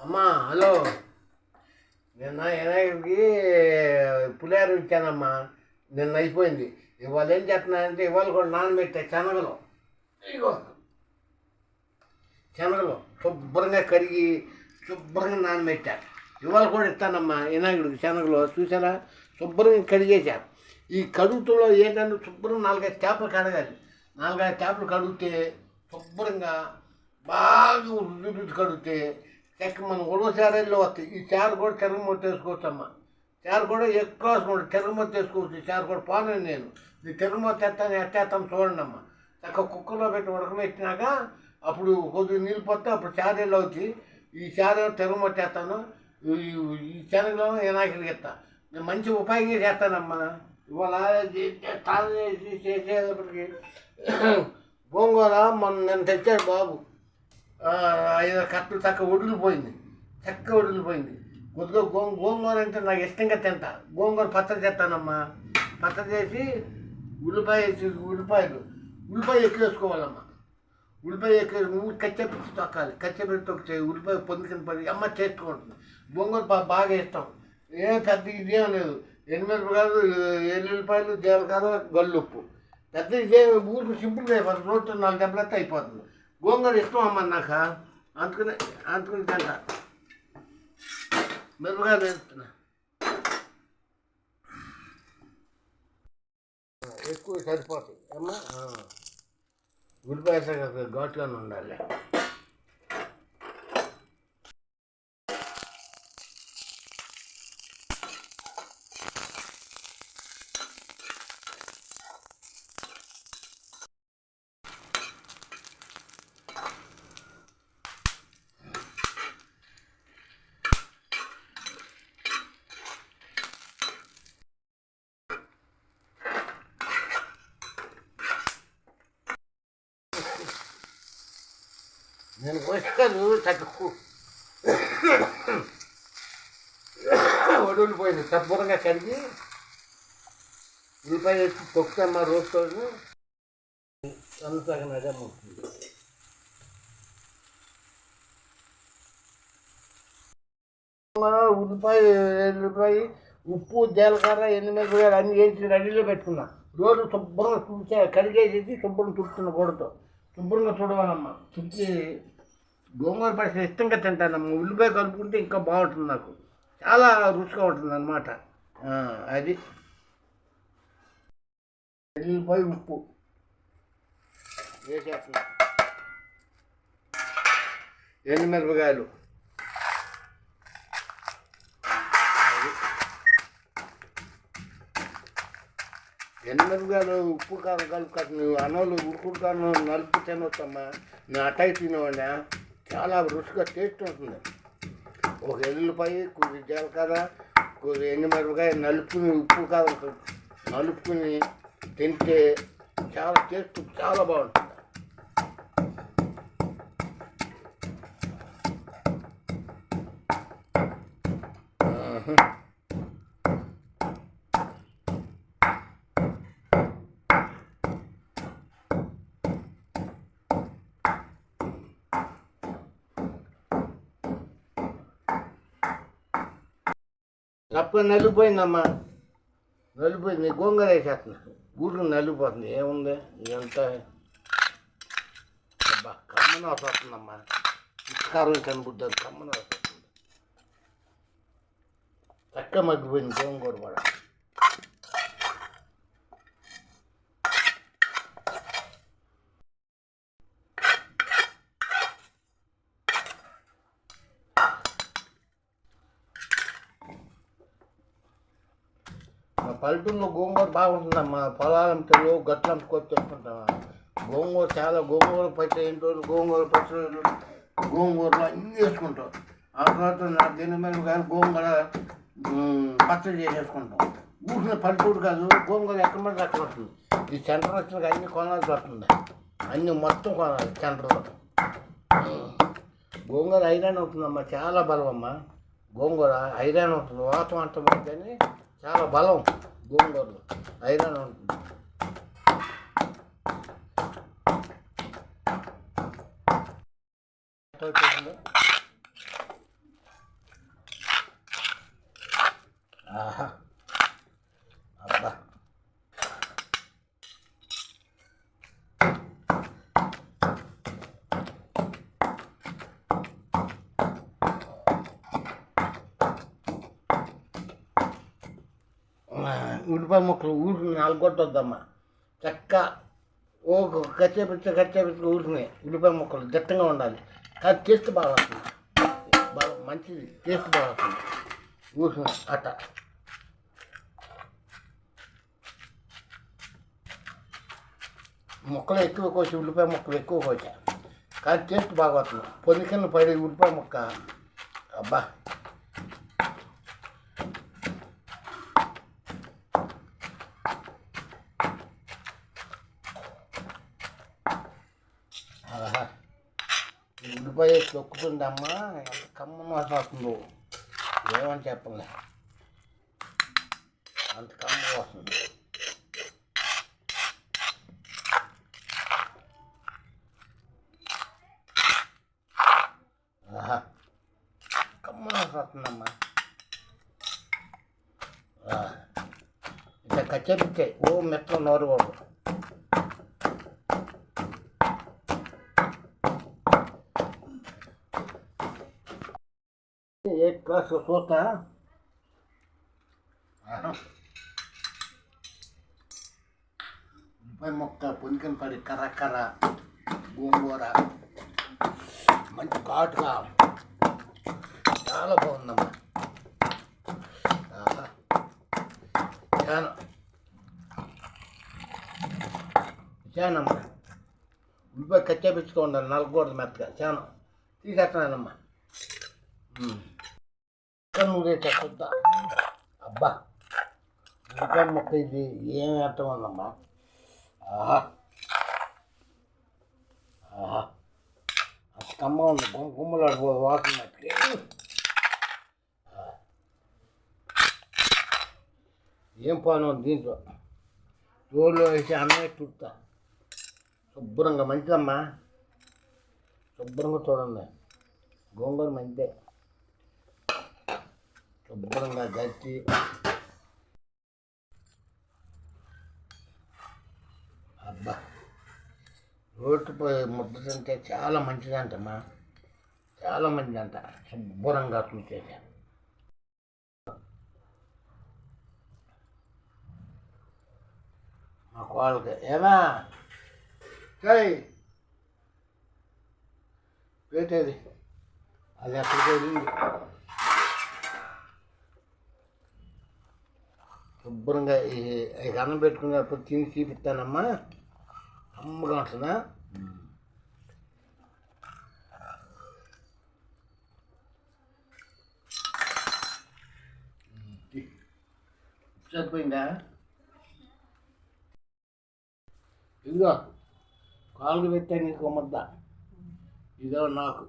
అమ్మా హలో. నిన్న వినాయకుడికి పులిహార ఇచ్చానమ్మా నిన్న అయిపోయింది. ఇవాళ ఏం చేస్తున్నానంటే ఇవాళ కూడా నానబెట్టే శనగలు. ఇగో. శనగలు శుభ్రంగా కడిగి శుభ్రంగా నానబెట్టా. ఇవాళ కూడా ఇస్తానమ్మా వినాయకుడికి శనగలు. చూసారా శుభ్రంగా కడిగేశా. ఈ కడుగుతులో ఏంటంటే శుభ్రంగా నాలుగైదు చేపలు కడగాలి. నాలుగైదు చేపలు కడిగితే శుభ్రంగా బాగా రుచి రుచి కడిగితే చెక్క మనం ఉడవ చారెల్లో వస్తాయి. ఈ చారు కూడా తిరగమొత్త వేసుకోవచ్చమ్మా చారు కూడా ఎక్కువ వేసుకోండి తిరగమొత్త వేసుకోవచ్చు. ఈ చారు కూడా పోను నేను. ఈ తిరగమొత్త ఎత్తాను ఎట్టేస్తాను చూడండి అమ్మా. చక్క కుక్కర్లో పెట్టి ఉడకమెట్టినాక అప్పుడు కొద్దిగా నీళ్ళు పోతే అప్పుడు చారెల్లో వచ్చి ఈ చారు తిరగమొట్టేస్తాను ఈ ఈ శనగలో వినాయకుడికి ఇస్తా. నేను మంచి ఉపాయంగా చేస్తానమ్మా ఇవాళ తాను చేసి చేసేటప్పటికి గోంగూర మొన్న నేను తెచ్చాడు బాబు. ఐదు కట్టలు చక్క వడిలిపోయింది చక్క ఒడిలిపోయింది కొద్దిగా గో గోంగూర అంటే నాకు ఇష్టంగా తింటా. గోంగూర పచ్చడి చేస్తానమ్మా. పచ్చడి చేసి ఉల్లిపాయ వేసి ఉల్లిపాయలు. ఉల్లిపాయ ఎక్కువ వేసుకోవాలమ్మా. ఉల్లిపాయ ఎక్కువ నువ్వు కచ్చెపెట్టి తొక్కాలి. కచ్చపెట్టి తొక్కితే ఉల్లిపాయ పొందుకుని పడి అమ్మ చేసుకుంటుంది గోంగూర బాగా ఇష్టం. ఏ పెద్ద ఇదేం లేదు. ఎనిమిరపకాయలు ఎల్లుల్లిపాయలు జీలకర్ర గల్లుప్పు. పెద్ద ఇదే ఊరికి సింపుల్ అయిపోతుంది. రోడ్డు నాలుగు దెబ్బలతో అయిపోతుంది. గోంగూర ఇష్టం అమ్మ నాకు. అందుకని అందుకని తింటా. మిరపకాయలు వేస్తున్నా ఎక్కువ సరిపోతుంది అమ్మా ఉల్లిపాయ కదా ఘాటుగానే ఉండాలి. నేను వస్తాను చక్కకు వడులిపోయింది శుభ్రంగా కడిగి ఉల్లిపాయ వేసి తొక్కుతామ్మా రోజుతో అంతగా నజముతుంది ఉల్లిపాయ ఉల్లిపాయ ఉప్పు జీలకర్ర ఎనిమిది అన్ని వేసి రెడీలో పెట్టుకున్నా. రోజు శుభ్రంగా తుడిచా కడిగేసేసి శుభ్రంగా తుడుతున్నా గోడతో. శుభ్రంగా చూడవాలమ్మా చుట్టి గోంగూర పచ్చడి ఇష్టంగా తింటానమ్మా. ఉల్లిపాయ కలుపుకుంటే ఇంకా బాగుంటుంది నాకు. చాలా రుచిగా ఉంటుంది అనమాట అది. ఎల్లిపాయ ఉప్పు. వేసేస్తున్నా. ఎండుమిరపకాయలు. ఎనిమిరపకాయలు ఉప్పు కారం కలుపుకొని నువ్వు అన్నోళ్ళు ఉడుకుడు నలుపు తినొచ్చమ్మా నేను అట్టయి తినేవాడినా చాలా రుచిగా టేస్ట్ ఉంటుంది. ఒక ఎల్లుపాయ కొద్ది జీలకర్ర కొద్ది ఎండుమిరపకాయ నలుపుకుని ఉప్పు కారం నలుపుకుని తింటే చాలా టేస్ట్ చాలా బాగుంటుంది ఆహా. తప్ప నలిపోయిందమ్మా నలిపోయింది గోంగూర వేసేస్తున్నా. గూడు నలిపోతుంది ఏముంది? ఇదంతా. అబ్బా కమ్మన వస్తుందమ్మా. ఇస్కారం కనుబుద్దారు కమ్మన వస్తుంది. చక్క మగ్గిపోయింది గోంగూర కూడా. పల్లెటూరులో గోంగూర బాగుంటుందమ్మా. పొలాలంతలో గట్లంత కొట్టేసుకుంటామా గోంగూర చాలా గోంగూర పచ్చడి ఏంటో గోంగూర పచ్చడి గోంగూరలో అన్నీ వేసుకుంటాం. ఆ తర్వాత నా దీని మీద కానీ గోంగూర పచ్చడి చేసేసుకుంటాం. ఊరిన పల్లెటూరు కాదు గోంగూర ఎక్కడ మంది అక్కడ వస్తుంది ఈ సెంటర్ వచ్చిన అన్ని కొనాల్సి వస్తుంది. అన్నీ మొత్తం కొనాలి సెంటర్లో. గోంగూర ఐరన్ అవుతుందమ్మా. చాలా బలం అమ్మా గోంగూర ఐరన్ ఉంటుంది వాతం అంటాం కానీ చాలా బలం. గోంగూరలో. ఐరన్ ఉంటుంది. ఆహా. వచ్చేసిందో? ముక్కలు ఊరికి నాలుగొట్టొద్దమ్మా. చక్క ఓ కచ్చేపిచ్చ కచ్చేపిచ్చ ఊరికినాయి ఉల్లిపాయ ముక్కలు దట్టంగా ఉండాలి. కానీ టేస్ట్ బాగా వస్తుంది బాగా మంచిది టేస్ట్ బాగా వస్తుంది ఊరికినాయి అట్ట. ముక్కలు ఎక్కువ కోసి ఉల్లిపాయ ముక్కలు ఎక్కువ కోసా. కానీ టేస్ట్ బాగా వస్తుంది పొద్దుకన్న పడి ఉల్లిపాయ ముక్క అబ్బా ఆహా. ఈ తొక్కుతుందమ్మా ఎంత కమ్మన వాసన వస్తుందో ఏమని చెప్పలే అంత కమ్మ వస్తుంది ఆహా వస్తుందమ్మా ఇట్లా కచ్చేపిచ్చాయి. ఓ మెత్తలో నోరు కూడా ఎయిట్ క్లాస్ చూస్తా ఉల్లిపాయ మొక్క పునికిన పడి కర్ర కర్ర గోంగూర మంచి ఘాటుగా చాలా బాగుందమ్మా చాలా చానమ్మా ఉల్లిపాయ కచ్చా పెంచుకో నలగకూడదు మెత్తగా చాను తీసేస్తున్నానమ్మా నువ్వే చెప్పొద్దా అబ్బా ఇంకా మొక్క ఇది ఏం అర్థం ఉందమ్మా? ఆహా. ఆహా. అంత కమ్మ ఉంది గుమ్మ గుమ్మలాడు వాసన మట్టుకి. ఏం పాను దీంట్లో? రోడ్లో వేసి అన్నయ్య చుట్టా శుభ్రంగా మంచిదమ్మా. శుభ్రంగా చూడండి. గోంగూర మంచిదే. శుభ్రంగా గట్టి అబ్బా రోడ్డుపై ముద్ద తింటే చాలా మంచిదంటమ్మా చాలా మంచిదంట శుభ్రంగా చూసేసాను మా కోళ్ళకి ఏమా కై పెట్టేది అది అక్కడికి వెళ్ళింది శుభ్రంగా ఈ అన్నం పెట్టుకున్నప్పుడు తిని చూపిస్తానమ్మా. అమ్మగా ఉంటుందా? సరిపోయిందా? ఇదిగో కాళ్ళు పెట్టాను నీకు ముద్ద. ఇదో నాకు.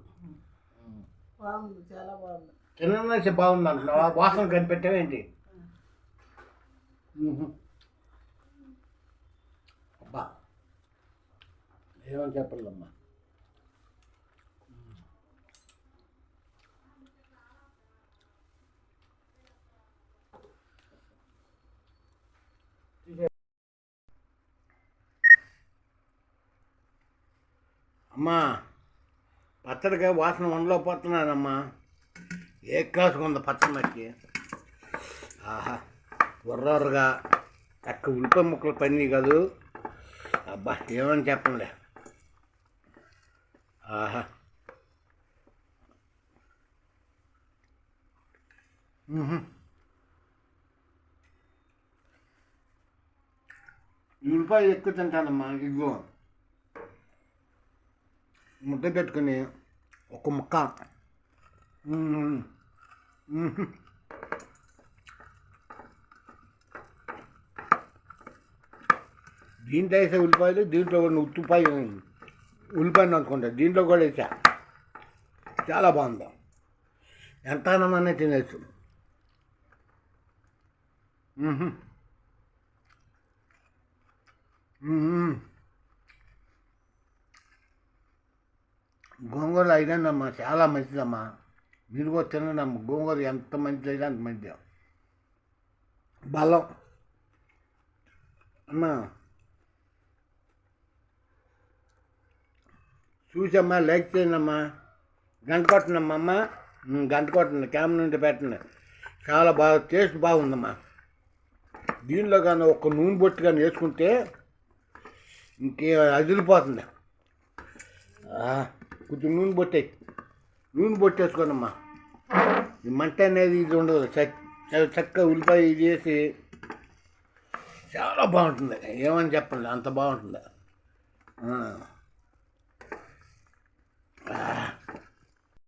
చాలా బాగుంది. తినడానికి బాగుంది అంటున్నావా? వాసన కనిపెట్టావేంటి. అబ్బా ఏమని చెప్పాలమ్మా? అమ్మా పచ్చడిగా వాసన వండలో పోతున్నానమ్మా ఏ క్లాస్ ఉంది పచ్చడి మట్టి ఆహా. ఉర్రగా అక్క ఉల్లిపాయ ముక్కలు పని కాదు. అబ్బా ఏమని చెప్పండి? ఆహా. ఉల్లిపాయ ఎక్కువ తింటానమ్మా ఇగో ముద్ద పెట్టుకుని ఒక ముక్క. దీంట్లో వేసే ఉల్లిపాయలు దీంట్లో కూడా ఉత్తుపాయ ఉల్లిపాయను అనుకుంటా. దీంట్లో కూడా వేసా. చాలా బాగుంది. ఎంత అన్నమనే తినేచ్చు. గోంగూర ఐరన్ చాలా మంచిదమ్మా. మీరు కూడా తినండి గోంగూర ఎంత మంచిది అంత మంచిది. బలం. అమ్మా. చూసమ్మా లైక్ చేయండి అమ్మా గంట కొట్టండి అమ్మ. గంట కొట్టండి కెమెరా నుండి పెట్టండి చాలా బాగా టేస్ట్ బాగుందమ్మా. దీనిలో కానీ ఒక నూనె బొట్టు కానీ వేసుకుంటే ఇంకే అదిరిపోతుంది. కొంచెం నూనె బొట్టే నూనె బొట్టేసుకోనమ్మా ఈ మంట అనేది ఇది ఉండదు. చక్క చక్కగా ఉల్లిపాయ ఇది వేసి చాలా బాగుంటుంది. ఏమని చెప్పండి అంత బాగుంటుంది?